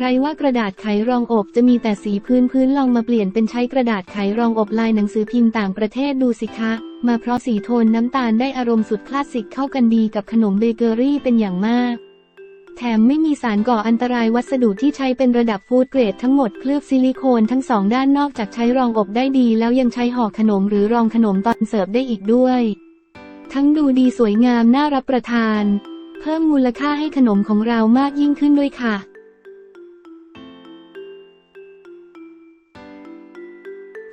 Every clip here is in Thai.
ใครว่ากระดาษไขรองอบจะมีแต่สีพื้นพื้นลองมาเปลี่ยนเป็นใช้กระดาษไขรองอบลายหนังสือพิมพ์ต่างประเทศดูสิคะ มาเพราะสีโทนน้ำตาลได้อารมณ์สุดคลาสสิกเข้ากันดีกับขนมเบเกอรี่เป็นอย่างมาก แถมไม่มีสารก่ออันตรายวัสดุที่ใช้เป็นระดับฟู้ดเกรดทั้งหมดเคลือบซิลิโคนทั้งสองด้านนอกจากใช้รองอบได้ดี แล้วยังใช้ห่อขนมหรือรองขนมตอนเสิร์ฟได้อีกด้วย ทั้งดูดีสวยงามน่ารับประทาน เพิ่มมูลค่าให้ขนมของเรามากยิ่งขึ้นด้วยค่ะ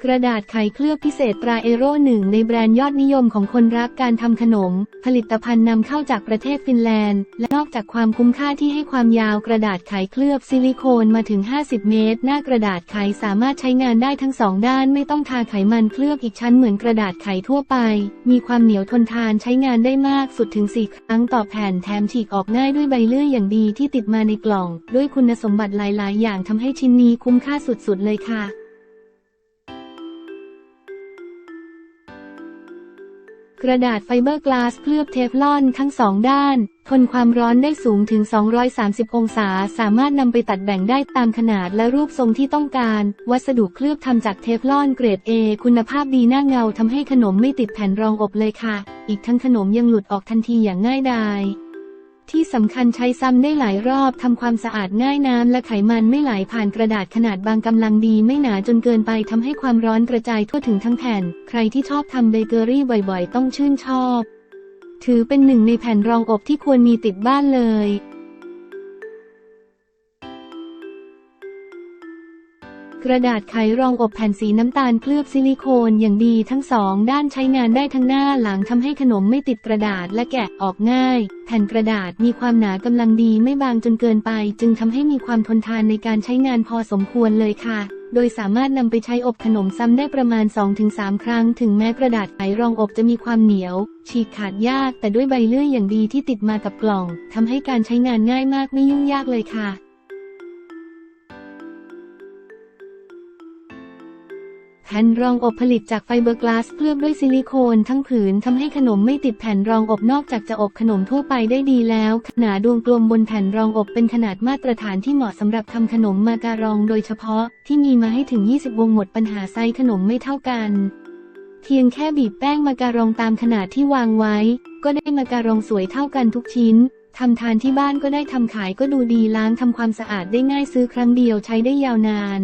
กระดาษไขเคลือบพิเศษตราเอโร่หนึ่งในแบรนด์ยอดนิยมของคนรักการทำขนม ผลิตภัณฑ์นำเข้าจากประเทศฟินแลนด์ และนอกจากความคุ้มค่าที่ให้ความยาวกระดาษไขเคลือบซิลิโคนมาถึง 50 เมตร หน้ากระดาษไขสามารถใช้งานได้ทั้งสองด้านไม่ต้องทาไขมันเคลือบอีกชั้นเหมือนกระดาษไขทั่วไป มีความเหนียวทนทานใช้งานได้มากสุดถึง 4 ครั้งต่อแผ่นแถมฉีกออกง่ายด้วยใบเลื่อยอย่างดีที่ติดมาในกล่อง ด้วยคุณสมบัติหลาย ๆ อย่างทำให้ชิ้นนี้คุ้มค่าสุด ๆ เลยค่ะ กระดาษไฟเบอร์กลาสเคลือบเทฟลอนทั้งสองด้าน ทนความร้อนได้สูงถึง 230 องศา สามารถนำไปตัดแบ่งได้ตามขนาดและรูปทรงที่ต้องการ วัสดุเคลือบทำจากเทฟลอนเกรด A คุณภาพดีหน้าเงาทำให้ขนมไม่ติดแผ่นรองอบเลยค่ะ อีกทั้งขนมยังหลุดออกทันทีอย่างง่ายดาย ที่สำคัญใช้ซ้ำได้หลายรอบทำความสะอาดง่ายน้ำและไขมันไม่ไหลผ่านกระดาษขนาดบางกำลังดีไม่หนาจนเกินไปทำให้ความร้อนกระจายทั่วถึงทั้งแผ่น ใครที่ชอบทำเบเกอรี่บ่อยๆ ต้องชื่นชอบ ถือเป็นหนึ่งในแผ่นรองอบที่ควรมีติดบ้านเลย กระดาษไขรองอบแผ่นสีน้ำตาลเคลือบซิลิโคนอย่างดีทั้งสองด้านใช้งานได้ทั้งหน้าหลังทำให้ขนมไม่ติดกระดาษและแกะออกง่าย แผ่นกระดาษมีความหนากำลังดีไม่บางจนเกินไป จึงทำให้มีความทนทานในการใช้งานพอสมควรเลยค่ะ โดยสามารถนำไปใช้อบขนมซ้ำได้ประมาณ 2-3 ครั้ง ถึงแม้กระดาษไขรองอบจะมีความเหนียว ฉีกขาดยากแต่ด้วยใบเลื่อยอย่างดีที่ติดมากับกล่องทำให้การใช้งานง่ายมากไม่ยุ่งยากเลยค่ะ แผ่นรองอบผลิตจากไฟเบอร์กลาสเคลือบด้วยซิลิโคนทั้งผืนทำให้ขนมไม่ติดแผ่นรองอบนอกจากจะอบขนมทั่วไปได้ดีแล้วขนาดดวงกลมบนแผ่นรองอบเป็นขนาดมาตรฐานที่เหมาะสำหรับทำขนมมาการองโดยเฉพาะ ที่มีมาให้ถึง 20 วงหมดปัญหาไซส์ขนมไม่เท่ากัน เพียงแค่บีบแป้งมาการองตามขนาดที่วางไว้ ก็ได้มาการองสวยเท่ากันทุกชิ้นทำทานที่บ้านก็ได้ทำขายก็ดูดีล้างทำความสะอาดได้ง่ายซื้อครั้งเดียวใช้ได้ยาวนาน